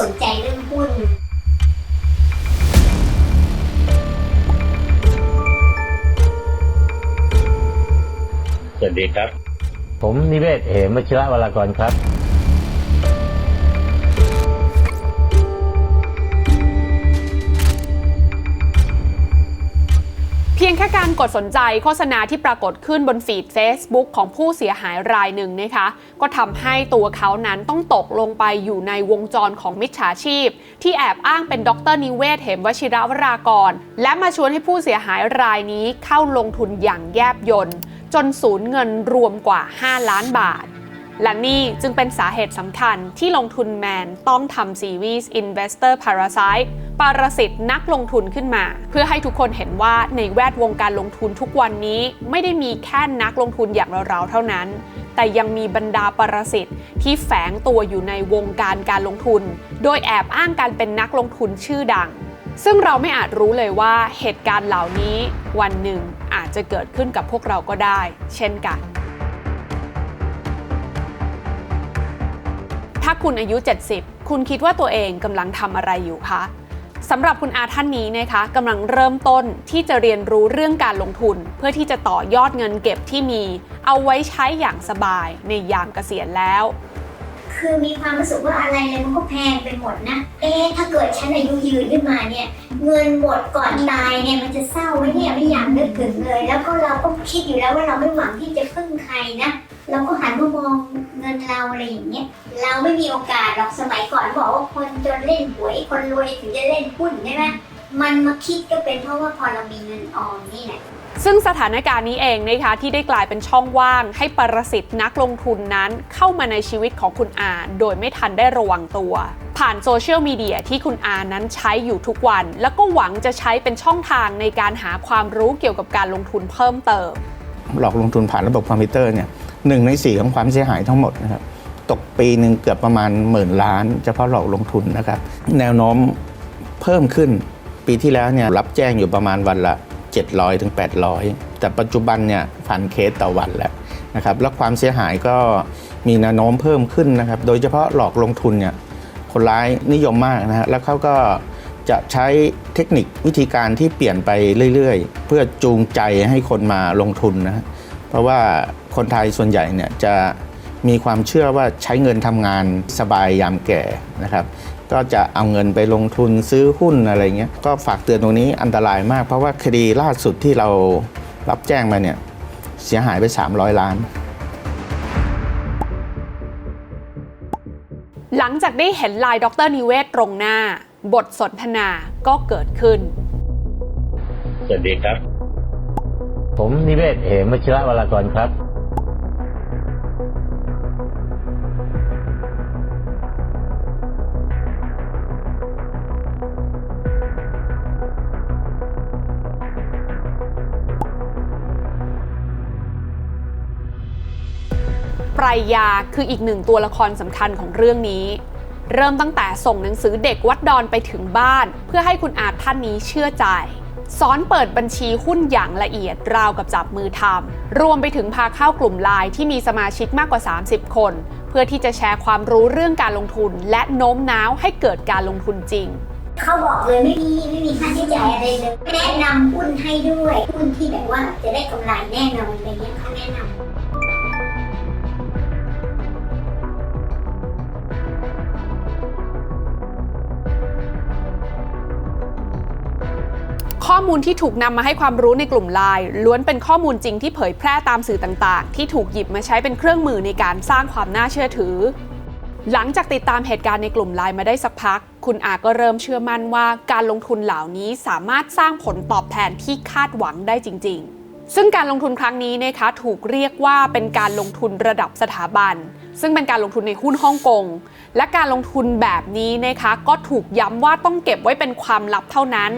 สนใจเรื่องหุ้นสวัสดีครับ ผมนิเวศเหมวชิระวรากรครับ ยงแค่การกดสนใจโฆษณาที่ปรากฏขึ้นบนฟีด Facebook ของผู้เสียหายรายหนึ่งนะคะ ก็ทำให้ตัวเขานั้นต้องตกลงไปอยู่ในวงจรของมิจฉาชีพ ที่แอบอ้างเป็นดรนิเวศเหมวชิระวรากร และมาชวนให้ผู้เสียหายรายนี้เข้าลงทุนอย่างแยบยนต์ จนสูญเงินรวมกว่า 5 ล้านบาทและนี่จึงเป็นสาเหตุสำคัญที่ลงทุนแมนต้องทำซีรีส์ Investor Parasite ปรสิตนักลงทุนขึ้นมา เพื่อให้ทุกคนเห็นว่าในแวดวงการลงทุนทุกวันนี้ไม่ได้มีแค่นักลงทุนอย่างเราๆเท่านั้น แต่ยังมีบรรดาปรสิตที่แฝงตัวอยู่ในวงการการลงทุน โดยแอบอ้างการเป็นนักลงทุนชื่อดัง ซึ่งเราไม่อาจรู้เลยว่าเหตุการณ์เหล่านี้วันหนึ่งอาจจะเกิดขึ้นกับพวกเราก็ได้ เช่นกันถ้าคุณอายุ 70 คุณคิดว่าตัวเองกำลังทำอะไรอยู่คะ สำหรับคุณอาท่านนี้นะคะกำลังเริ่มต้นที่จะเรียนรู้เรื่องการลงทุน เพื่อที่จะต่อยอดเงินเก็บที่มี เอาไว้ใช้อย่างสบายในยามเกษียณแล้ว คือมีความรู้สึกว่าอะไรเลยมันก็แพงไปหมดนะ เอ๊ะถ้าเกิดฉันอายุยืนขึ้นมาเนี่ย เงินหมดก่อนตายเนี่ยมันจะเศร้าไหมเนี่ยไม่อยากนึกถึงเลย แล้วก็เราก็คิดอยู่แล้วว่าเราไม่หวังที่จะพึ่งใครนะเราก็หันมามอง เงินเราอะไรอย่างเงี้ยเราไม่มีโอกาสหรอกสมัยก่อนบอกว่าคนจนเล่นหวยคนรวยถึงจะเล่นหุ้นใช่ไหมมันมาคิดก็เป็นเพราะว่าพอเรามีเงินออมนี่แหละซึ่งสถานการณ์นี้เองนะคะที่ได้กลายเป็นช่องว่างให้ปรสิตนักลงทุนนั้นเข้ามาในชีวิตของคุณอาโดยไม่ทันได้ระวังตัว ผ่านโซเชียลมีเดียที่คุณอานั้นใช้อยู่ทุกวัน แล้วก็หวังจะใช้เป็นช่องทางในการหาความรู้เกี่ยวกับการลงทุนเพิ่มเติม หลอกลงทุนผ่านระบบคอมพิวเตอร์เนี่ย หนึ่งในสี่ของความเสียหายทั้งหมดนะครับตกปีหนึ่งเกือบประมาณหมื่นล้านเฉพาะหลอกลงทุนนะครับ แนวโน้มเพิ่มขึ้นปีที่แล้วเนี่ยรับแจ้งอยู่ประมาณวันละ 700ถึง800 แต่ปัจจุบันเนี่ยพันเคสต่อวันแล้วนะครับแล้วความเสียหายก็มีแนวโน้มเพิ่มขึ้นนะครับ โดยเฉพาะหลอกลงทุนเนี่ยคนร้ายนิยมมากนะฮะแล้วเขาก็จะใช้เทคนิควิธีการที่เปลี่ยนไปเรื่อยๆ เพื่อจูงใจให้คนมาลงทุนนะฮะ เพราะว่าคนไทยส่วนใหญ่เนี่ยจะมีความเชื่อว่าใช้เงินทำงานสบายยามแก่นะครับ ก็จะเอาเงินไปลงทุนซื้อหุ้นอะไรเงี้ยก็ฝากเตือนตรงนี้อันตรายมาก เพราะว่าคดีล่าสุดที่เรารับแจ้งมาเนี่ยเสียหายไป 300 ล้าน หลังจากได้เห็นลายดรนิเวศตรงหน้า บทสนทนาก็เกิดขึ้น สวัสดีครับ ผมนิเวศเหมวชิระวรากรครับ ปรายยาคืออีกหนึ่งตัวละครสำคัญของเรื่องนี้ เริ่มตั้งแต่ส่งหนังสือเด็กวัดดอนไปถึงบ้าน เพื่อให้คุณอาท่านนี้เชื่อใจ สอนเปิดบัญชีหุ้นอย่างละเอียดราวกับจับมือทำรวมไปถึงพาเข้ากลุ่มไลน์ที่มีสมาชิกมากกว่า 30 คน เพื่อที่จะแชร์ความรู้เรื่องการลงทุน และโน้มน้าวให้เกิดการลงทุนจริงเขาบอกเลยไม่มีไม่มีค่าใช้จ่ายอะไรเลยแนะนำหุ้นให้ด้วยหุ้นที่แบบว่าจะได้กำไรแน่นอนอะไรเงี้ยเขาแนะนำ ข้อมูลที่ถูกนำมาให้ความรู้ในกลุ่มไลน์ล้วนเป็นข้อมูลจริงที่เผยแพร่ตามสื่อต่างๆ ที่ถูกหยิบมาใช้เป็นเครื่องมือในการสร้างความน่าเชื่อถือ หลังจากติดตามเหตุการณ์ในกลุ่มไลน์มาได้สักพัก คุณอาก็เริ่มเชื่อมั่นว่าการลงทุนเหล่านี้สามารถสร้างผลตอบแทนที่คาดหวังได้จริง ๆซึ่งการลงทุนครั้งนี้นะคะถูกเรียกว่าเป็นการลงทุนระดับสถาบัน ซึ่งเป็นการลงทุนในหุ้นฮ่องกง และการลงทุนแบบนี้นะคะก็ถูกย้ำว่าต้องเก็บไว้เป็นความลับเท่านั้น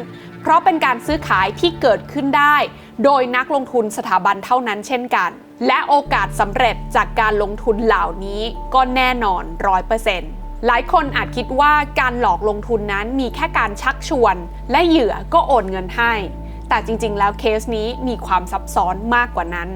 เพราะเป็นการซื้อขายที่เกิดขึ้นได้ โดยนักลงทุนสถาบันเท่านั้นเช่นกัน และโอกาสสำเร็จจากการลงทุนเหล่านี้ก็แน่นอนร้อยเปอร์เซ็นต์หลายคนอาจคิดว่าการหลอกลงทุนนั้นมีแค่การชักชวน และเหยื่อก็โอนเงินให้ แต่จริงๆ แล้วเคสนี้มีความซับซ้อนมากกว่านั้น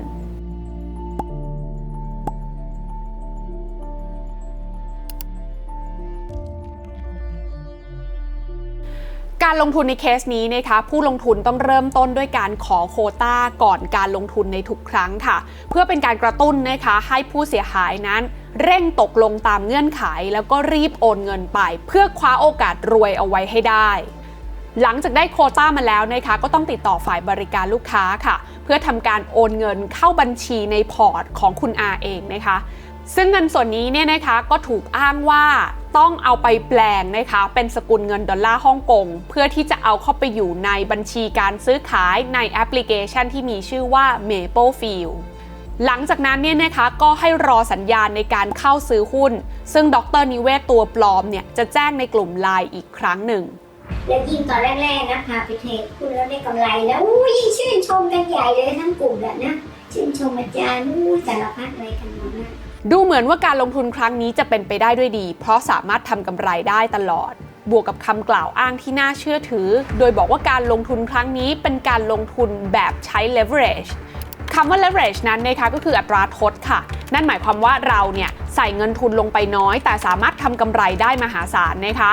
การลงทุนในเคสนี้นะคะผู้ลงทุนต้องเริ่มต้นด้วยการขอโคต้าก่อนการลงทุนในทุกครั้งค่ะ เพื่อเป็นการกระตุ้นนะคะให้ผู้เสียหายนั้น เร่งตกลงตามเงื่อนไข แล้วก็รีบโอนเงินไป เพื่อคว้าโอกาสรวยเอาไว้ให้ได้ หลังจากได้โคต้ามาแล้วนะคะก็ต้องติดต่อฝ่ายบริการลูกค้าค่ะ เพื่อทำการโอนเงินเข้าบัญชีในพอร์ตของคุณอาเองนะคะซึ่งเงินส่วนนี้เนี่ยนะคะก็ถูกอ้างว่า ต้องเอาไปแปลงนะคะ เป็นสกุลเงินดอลลาร์ฮ่องกง เพื่อที่จะเอาเข้าไปอยู่ในบัญชีการซื้อขายในแอปพลิเคชันที่มีชื่อว่า Maplefield หลังจากนั้นเนี่ยนะคะก็ให้รอสัญญาณในการเข้าซื้อหุ้น ซึ่งดรนิเวศตัวปลอมเนี่ยจะแจ้งในกลุ่มไลน์อีกครั้งหนึ่ง แล้วยิ่งตอนแรกๆนะพาไปเทรดคุณแล้วได้กำไรแล้วอู้ยิ่งชื่นชมกันใหญ่เลยทั้งกลุ่มแหละนะ ชื่นชมอาจารย์อู้สารพัดอะไรกันหมดนะ ดูเหมือนว่าการลงทุนครั้งนี้จะเป็นไปได้ด้วยดี เพราะสามารถทำกำไรได้ตลอด บวกกับคำกล่าวอ้างที่น่าเชื่อถือ โดยบอกว่าการลงทุนครั้งนี้เป็นการลงทุนแบบใช้ leverage คำว่า leverage นั้นนะคะก็คืออัตราทดค่ะ นั่นหมายความว่าเราเนี่ยใส่เงินทุนลงไปน้อย แต่สามารถทำกำไรได้มหาศาลนะคะ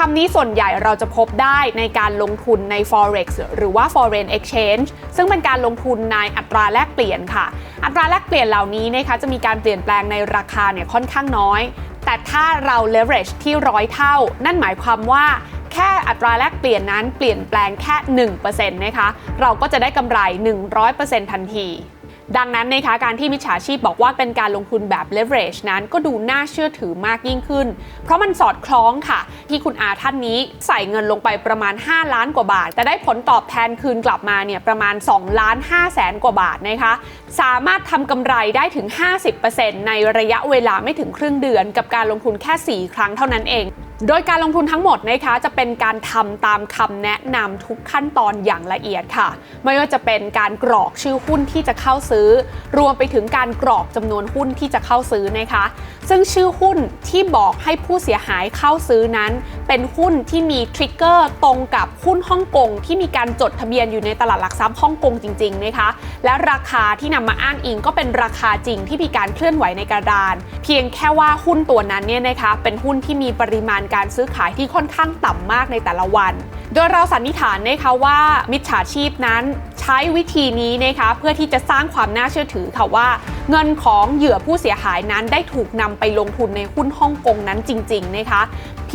คำนี้ส่วนใหญ่เราจะพบได้ในการลงทุนใน forex หรือว่า foreign exchange ซึ่งเป็นการลงทุนในอัตราแลกเปลี่ยนค่ะ อัตราแลกเปลี่ยนเหล่านี้นะคะจะมีการเปลี่ยนแปลงในราคาเนี่ยค่อนข้างน้อย แต่ถ้าเรา leverage ที่ร้อยเท่า นั่นหมายความว่าแค่อัตราแลกเปลี่ยนนั้นเปลี่ยนแปลงแค่ 1%นะคะ เราก็จะได้กำไร 100%ทันที ดังนั้นนะคะการที่มิจฉาชีพบอกว่าเป็นการลงทุนแบบ leverage นั้นก็ดูน่าเชื่อถือมากยิ่งขึ้น เพราะมันสอดคล้องค่ะ ที่คุณอาท่านนี้ใส่เงินลงไปประมาณ 5 ล้านกว่าบาท แต่ได้ผลตอบแทนคืนกลับมาเนี่ยประมาณ2ล้าน5แสนกว่าบาทนะคะ สามารถทำกำไรได้ถึง 50%ในระยะเวลาไม่ถึงครึ่งเดือน กับการลงทุนแค่ 4 ครั้งเท่านั้นเอง โดยการลงทุนทั้งหมดนะคะจะเป็นการทำตามคำแนะนำทุกขั้นตอนอย่างละเอียดค่ะ ไม่ว่าจะเป็นการกรอกชื่อหุ้นที่จะเข้าซื้อ รวมไปถึงการกรอกจำนวนหุ้นที่จะเข้าซื้อนะคะ ซึ่งชื่อหุ้นที่บอกให้ผู้เสียหายเข้าซื้อนั้น เป็นหุ้นที่มีทริกเกอร์ตรงกับหุ้นฮ่องกงที่มีการจดทะเบียนอยู่ในตลาดหลักทรัพย์ฮ่องกงจริง ๆนะคะ และราคาที่นำมาอ้างอิงก็เป็นราคาจริงที่มีการเคลื่อนไหวในกระดาน เพียงแค่ว่าหุ้นตัวนั้นเนี่ยนะคะเป็นหุ้นที่มีปริมาณการซื้อขายที่ค่อนข้างต่ำมากในแต่ละวัน โดยเราสันนิษฐานนะคะว่ามิจฉาชีพนั้นใช้วิธีนี้นะคะเพื่อที่จะสร้างความน่าเชื่อถือค่ะว่า เงินของเหยื่อผู้เสียหายนั้นได้ถูกนำไปลงทุนในหุ้นฮ่องกงนั้นจริงๆนะคะ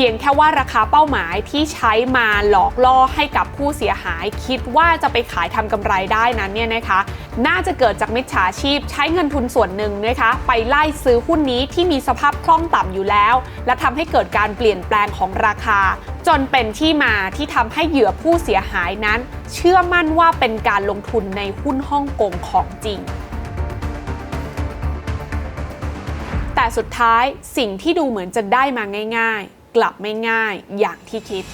พียงแค่ว่าราคาเป้าหมายที่ใช้มาหลอกล่อให้กับผู้เสียหาย คิดว่าจะไปขายทำกำไรได้นั้นเนี่ยนะคะ น่าจะเกิดจากมิจฉาชีพ ใช้เงินทุนส่วนหนึ่งนะคะ ไปไล่ซื้อหุ้นนี้ที่มีสภาพคล่องต่ำอยู่แล้ว และทำให้เกิดการเปลี่ยนแปลงของราคา จนเป็นที่มาที่ทำให้เหยื่อผู้เสียหายนั้น เชื่อมั่นว่าเป็นการลงทุนในหุ้นฮ่องกงของจริงแต่สุดท้ายสิ่งที่ดูเหมือนจะได้มาง่าย ๆ กลับไม่ง่ายอย่างที่คิด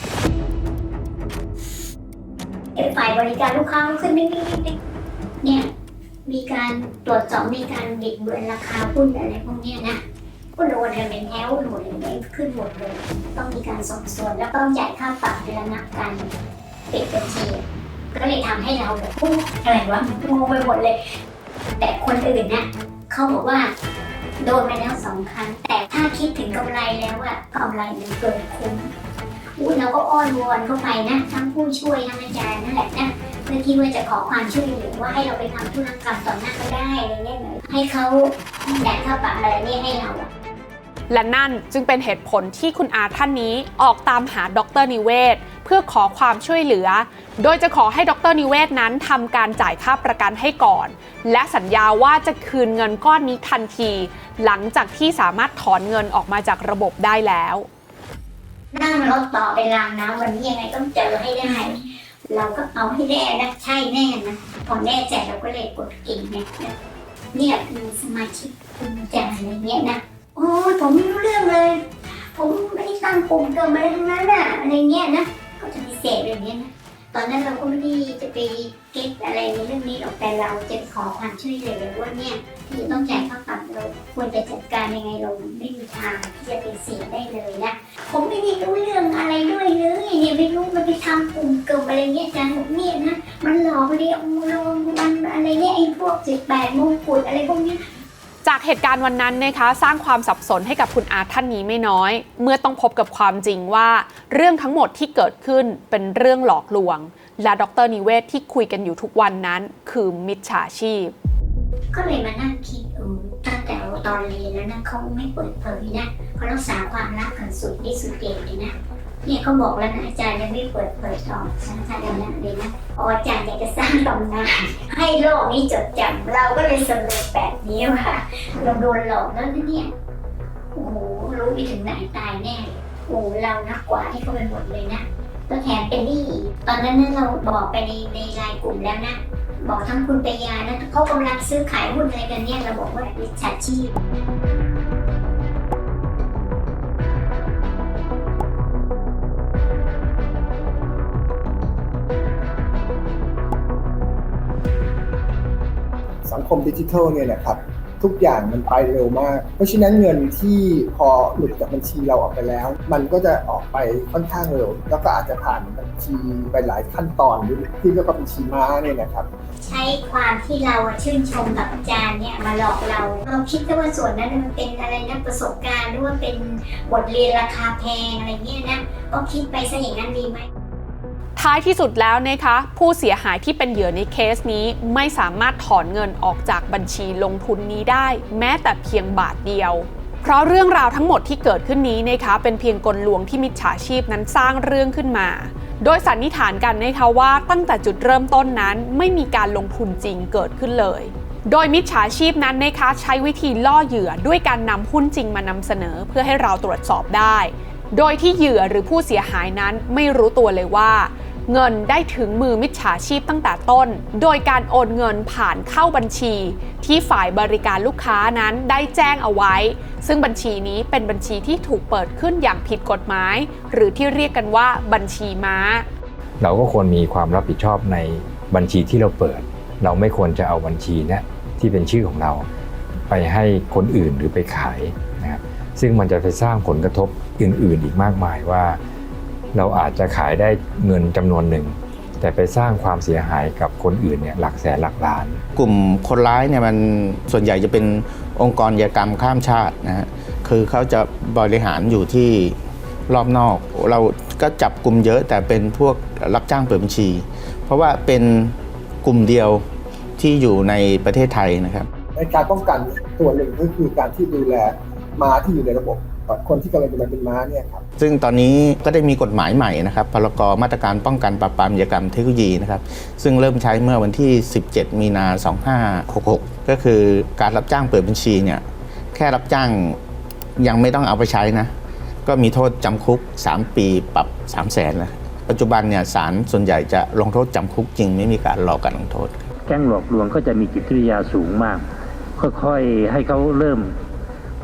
ฝ่ายบริการลูกค้าขึ้นไม่ไม่ไม่เนี่ยมีการตรวจสอบมีการบิดเบือนราคาหุ้นอะไรพวกเนี้ยนะก็โดนกันเป็นแถวหมดเลยขึ้นหมดเลย ต้องมีการสอบสวนแล้วก็ต้องจ่ายค่าปรับเดือนนับการปิดบัญชีก็เลยทำให้เราแบบอุ๊ยอะไรวะมันงงไปหมดเลย แต่คนอื่นนะเขาบอกว่า โดนมาแล้วสองครั้ง แต่ถ้าคิดถึงกำไรแล้วอะกำไรมันเกินคุ้มอุ้ยเราก็อ้อนวอนเข้าไปนะทั้งผู้ช่วยทั้งอาจารย์นั่นแหละนะเพื่อที่ว่าจะขอความช่วยเหลือว่าให้เราไปทำธุรกรรมต่อหน้าก็ได้อะไรเงี้ยให้เขาจ่ายค่าปรับอะไรนี่ให้เราอะและนั่นจึงเป็นเหตุผลที่คุณอาท่านนี้ออกตามหาดรนิเวศ เพื่อขอความช่วยเหลือ โดยจะขอให้ดรนิเวศนั้นทำการจ่ายค่าประกันให้ก่อน และสัญญาว่าจะคืนเงินก้อนนี้ทันที หลังจากที่สามารถถอนเงินออกมาจากระบบได้แล้วนั่งรถต่อไปรางน้ำวันนี้ยังไงต้องเจอให้ได้ เราก็เอาให้แน่นะใช่แน่นะพอแน่ใจเราก็เลยกดกิ่งเนี่ยเนี่ยคือสมาชิกคุณอาจายอะไรเงี้ยนะโอ้ผมไม่รู้เรื่องเลย ผมไม่ได้ตั้งกลุ่มเกินอะไรทั้งนั้นน่ะอะไรเงี้ยนะ ก็จะมีเศษแบบเนี้ยนะตอนนั้นเราก็ไม่ได้จะไปเก็ตอะไรในเรื่องนี้หรอกแต่เราจะขอความช่วยเหลือว่าเนี่ยที่ต้องจ่ายค่าปรับเราควรจะจัดการยังไงเราไม่มีทางที่จะไปเสียได้เลยนะผมไม่ได้รู้เรื่องอะไรด้วยเลยเนี่ยไม่รู้มันไปทำกลุ่มเกิมอะไรเงี้ยอาจารย์บอกเนี่ยนะมันหลอกเรียกมูลงมันอะไรเนี่ยไอ้พวกสิบแปดมงกุฎอะไรพวกเนี้ย จากเหตุการณ์วันนั้นนะคะสร้างความสับสนให้กับคุณอาท่านนี้ไม่น้อย เมื่อต้องพบกับความจริงว่าเรื่องทั้งหมดที่เกิดขึ้นเป็นเรื่องหลอกลวง และดรนิเวศที่คุยกันอยู่ทุกวันนั้น คือมิจฉาชีพ ก็เลยมานั่งคิดเออตั้งแต่ตอนเรียนแล้วนะเขาไม่เปิดเผยนะเขารักษาความลับกันสุดที่สุดเก่งเลยนะ เนี่ยเขาบอกแล้วนะอาจารย์ยังไม่เปิดเผยต่อฉันอาจารย์ยังเลยนะอ๋ออาจารย์อยากจะสร้างตำนานให้โลกนี้จดจำเราก็เลยสรุปแบบนี้ว่าเราโดนหลอกแล้วนะเนี่ยโอ้โหรู้ไปถึงไหนตายแน่โอ้โหเรานักกว่าที่เขาไปหมดเลยนะแล้วแถมเป็นหนี้ตอนนั้นนะเราบอกไปในในไลน์กลุ่มแล้วนะ บอกทั้งคุณปยานะเขากำลังซื้อขายหุ้นอะไรกันเนี่ยเราบอกว่ามิจฉาชีพ สังคมดิจิทัลเนี่ยนะครับทุกอย่างมันไปเร็วมาก เพราะฉะนั้นเงินที่พอหลุดจากบัญชีเราออกไปแล้ว มันก็จะออกไปค่อนข้างเร็ว แล้วก็อาจจะผ่านบัญชีไปหลายขั้นตอนที่เรียกว่าบัญชีม้าเนี่ยนะครับ ใช้ความที่เราชื่นชมกับอาจารย์เนี่ยมาหลอกเราเราคิดว่าส่วนนั้นมันเป็นอะไรนะประสบการณ์หรือว่าเป็นบทเรียนราคาแพงอะไรเงี้ยนะก็คิดไปซะอย่างนั้นดีไหม ท้ายที่สุดแล้วนะคะ ผู้เสียหายที่เป็นเหยื่อในเคสนี้ไม่สามารถถอนเงินออกจากบัญชีลงทุนนี้ได้ แม้แต่เพียงบาทเดียวเพราะเรื่องราวทั้งหมดที่เกิดขึ้นนี้นะคะเป็นเพียงกลลวงที่มิจฉาชีพนั้นสร้างเรื่องขึ้นมา โดยสันนิษฐานกันนะคะว่าตั้งแต่จุดเริ่มต้นนั้นไม่มีการลงทุนจริงเกิดขึ้นเลย โดยมิจฉาชีพนั้นนะคะใช้วิธีล่อเหยื่อด้วยการนำหุ้นจริงมานำเสนอเพื่อให้เราตรวจสอบได้ โดยที่เหยื่อหรือผู้เสียหายนั้นไม่รู้ตัวเลยว่า เงินได้ถึงมือมิจฉาชีพตั้งแต่ต้น โดยการโอนเงินผ่านเข้าบัญชี ที่ฝ่ายบริการลูกค้านั้นได้แจ้งเอาไว้ ซึ่งบัญชีนี้เป็นบัญชีที่ถูกเปิดขึ้นอย่างผิดกฎหมาย หรือที่เรียกกันว่าบัญชีม้า เราก็ควรมีความรับผิดชอบในบัญชีที่เราเปิด เราไม่ควรจะเอาบัญชีนี้ที่เป็นชื่อของเรา ไปให้คนอื่นหรือไปขายนะครับซึ่งมันจะไปสร้างผลกระทบอื่น ๆ อีกมากมายว่า เราอาจจะขายได้เงินจำนวนหนึ่ง แต่ไปสร้างความเสียหายกับคนอื่นเนี่ยหลักแสนหลักล้าน กลุ่มคนร้ายเนี่ยมันส่วนใหญ่จะเป็นองค์กรยากรรมข้ามชาตินะฮะคือเขาจะบริหารอยู่ที่รอบนอก เราก็จับกลุ่มเยอะแต่เป็นพวกรับจ้างเปิดบัญชี เพราะว่าเป็นกลุ่มเดียวที่อยู่ในประเทศไทยนะครับในการป้องกันตัวหนึ่งก็คือการที่ดูแลม้าที่อยู่ในระบบ คนที่กำลังจะมาเป็นม้าเนี่ยครับซึ่งตอนนี้ก็ได้มีกฎหมายใหม่นะครับพรกมาตรการป้องกันปราบปรามอาชญากรรมเทคโนโลยีนะครับซึ่งเริ่มใช้เมื่อวันที่ 17 มีนา 2566 ก็คือการรับจ้างเปิดบัญชีเนี่ยแค่รับจ้างยังไม่ต้องเอาไปใช้นะก็มีโทษจำคุก 3 ปีปรับ 3 0 0แสนแล้วปัจจุบันเนี่ยศาลส่วนใหญ่จะลงโทษจำคุกจริง ไม่มีการรอการลงโทษ แก๊งหลอกลวงก็จะมีจิตวิทยาสูงมาก ค่อยๆให้เขาเริ่ม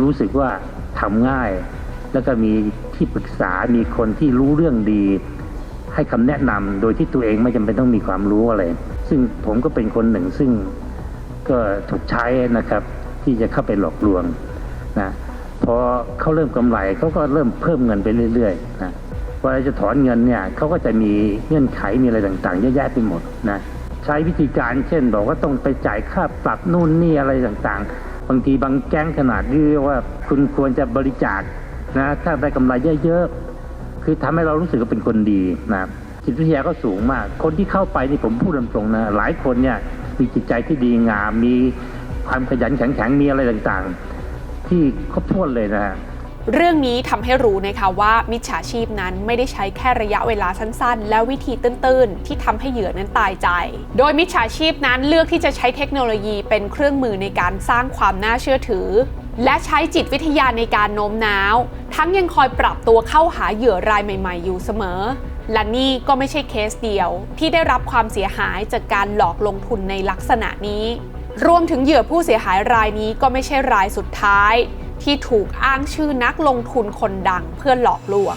รู้สึกว่า ทำง่าย แล้วก็มีที่ปรึกษา มีคนที่รู้เรื่องดี ให้คำแนะนำโดยที่ตัวเองไม่จำเป็นต้องมีความรู้อะไร ซึ่งผมก็เป็นคนหนึ่งซึ่งก็ถูกใช้นะครับที่จะเข้าไปหลอกลวงนะพอเขาเริ่มกำไรเขาก็เริ่มเพิ่มเงินไปเรื่อยๆนะเวลาจะถอนเงินเนี่ยเขาก็จะมีเงื่อนไขมีอะไรต่างๆเยอะแยะไปหมดนะใช้วิธีการเช่น บอกว่าต้องไปจ่ายค่าปรับนู่นนี่อะไรต่างๆ บางทีบางแก๊งขนาดที่เรียกว่าคุณควรจะบริจาคนะถ้าได้กำไรเยอะๆคือทำให้เรารู้สึกว่าเป็นคนดีนะจิตวิทยาก็สูงมาก คนที่เข้าไปนี่ผมพูดตรงๆนะหลายคนเนี่ยมีจิตใจที่ดีงามมีความขยันแข็งๆมีอะไรต่างๆ ที่ครบถ้วนเลยนะฮะ เรื่องนี้ทำให้รู้นะคะว่ามิจฉาชีพนั้นไม่ได้ใช้แค่ระยะเวลาสั้นๆ และวิธีตื้นๆ ที่ทำให้เหยื่อนั้นตายใจ โดยมิจฉาชีพนั้นเลือกที่จะใช้เทคโนโลยีเป็นเครื่องมือในการสร้างความน่าเชื่อถือ และใช้จิตวิทยาในการโน้มน้าว ทั้งยังคอยปรับตัวเข้าหาเหยื่อรายใหม่ๆ อยู่เสมอ และนี่ก็ไม่ใช่เคสเดียว ที่ได้รับความเสียหายจากการหลอกลงทุนในลักษณะนี้ รวมถึงเหยื่อผู้เสียหายรายนี้ก็ไม่ใช่รายสุดท้าย ที่ถูกอ้างชื่อนักลงทุนคนดังเพื่อหลอกลวง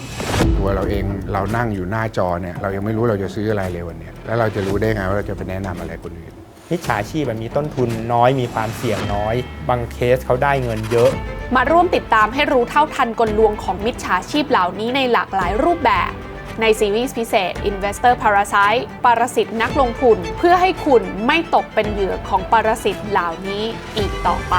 ตัวเราเองเรานั่งอยู่หน้าจอเนี่ยเรายังไม่รู้เราจะซื้ออะไรเลยวันเนี้ยแล้วเราจะรู้ได้ไงว่าเราจะไปแนะนำอะไรคนอื่น มิจฉาชีพมันมีต้นทุนน้อยมีความเสี่ยงน้อย บางเคสเขาได้เงินเยอะ มาร่วมติดตามให้รู้เท่าทันกลลวงของมิจฉาชีพเหล่านี้ในหลากหลายรูปแบบ ในซีรีส์พิเศษ Investor Parasite ปรสิตนักลงทุน เพื่อให้คุณไม่ตกเป็นเหยื่อของปรสิตเหล่านี้อีกต่อไป